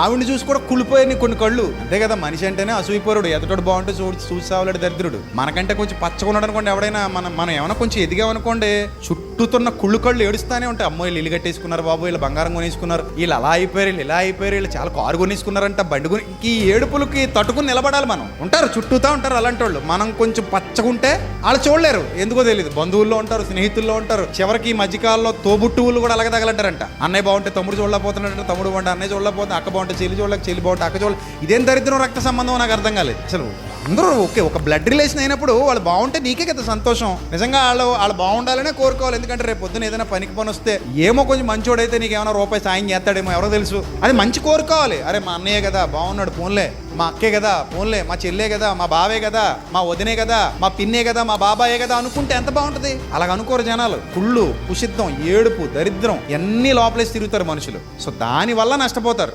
ఆవిడని చూసి కూడా కుళ్ళిపోయాయి కొన్ని కళ్ళు. అంతే కదా మనిషి అంటేనే అసూయిపోరుడు. ఎదటోడు బాగుంటే చూడు చూసి సావలేడు దరిద్రుడు. మనకంటే కొంచెం పచ్చగా ఉన్నాడు అనుకోండి ఎవడైనా మనం మనం ఏమైనా కొంచెం ఎదిగామనుకోండి చుట్టూతున్న కుళ్ళు కళ్ళు ఏడుస్తానే ఉంటాయి. అమ్మో వీళ్ళు ఇల్లు కట్టేసుకున్నారు బాబు వీళ్ళు బంగారం కొనేసుకున్నారు. వీళ్ళు అలా అయిపోయారు వీళ్ళు ఇలా అయిపోయారు వీళ్ళు చాలా కారు కొనేసుకున్నారంట. బండి కొని ఈ ఏడుపులకి తట్టుకుని నిలబడాలి మనం. ఉంటారు చుట్టూతా ఉంటారు అలాంటి వాళ్ళు మనం కొంచెం పచ్చగుంటే వాళ్ళు చూడలేరు. ఎందుకో తెలియదు బంధువుల్లో ఉంటారు స్నేహితుల్లో ఉంటారు. చివరికి ఈ మధ్యకాలంలో తోబుట్టువులు కూడా అలాగే తగలంటారంట అన్నయ్య బాగుంటే తమ్ముడు చూడలేకపోతున్నాడంటే తమ్ముడు బాగుంటే అన్నయ్య చూడలేకపోతే అక్క బాగుంటే చెల్లి చూడలేక చెల్లి బాగుంటే అక్క చూడలే. ఇదేం దరిద్రం రక్త సంబంధం నాకు అర్థం కాలేదు. అసలు అందరూ ఓకే ఒక బ్లడ్ రిలేషన్ అయినప్పుడు వాళ్ళు బాగుంటే నీకే కదా సంతోషం. నిజంగా వాళ్ళు వాళ్ళు బాగుండాలనే కోరుకోవాలి. ఎందుకంటే రేపు పొద్దున ఏదైనా పనికి పని వస్తే ఏమో కొంచెం మంచోడైతే నీకు ఏమైనా రూపాయి సాయం చేస్తాడేమో ఎవరో తెలుసు. అది మంచి కోరుకోవాలి. అరే మా అన్నయ్య కదా బాగున్నాడు పోన్లే మా అక్కే కదా పోన్లే మా చెల్లే కదా మా బావే కదా మా వదినే కదా మా పిన్నే కదా మా బాబాయే కదా అనుకుంటే ఎంత బాగుంటుంది? అలాగ అనుకోరు జనాలు. కుళ్ళు కుషిద్ధం ఏడుపు దరిద్రం ఎన్ని లోపలేసి తిరుగుతారు మనుషులు. సో దాని వల్ల నష్టపోతారు.